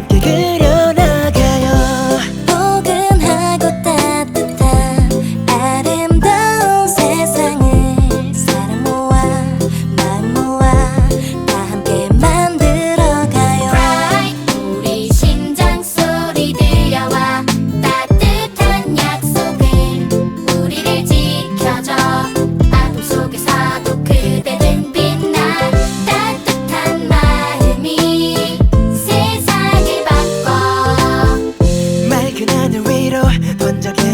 함께 그려 ya que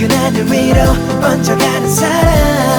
유난히 위로 번쩍하는 사람.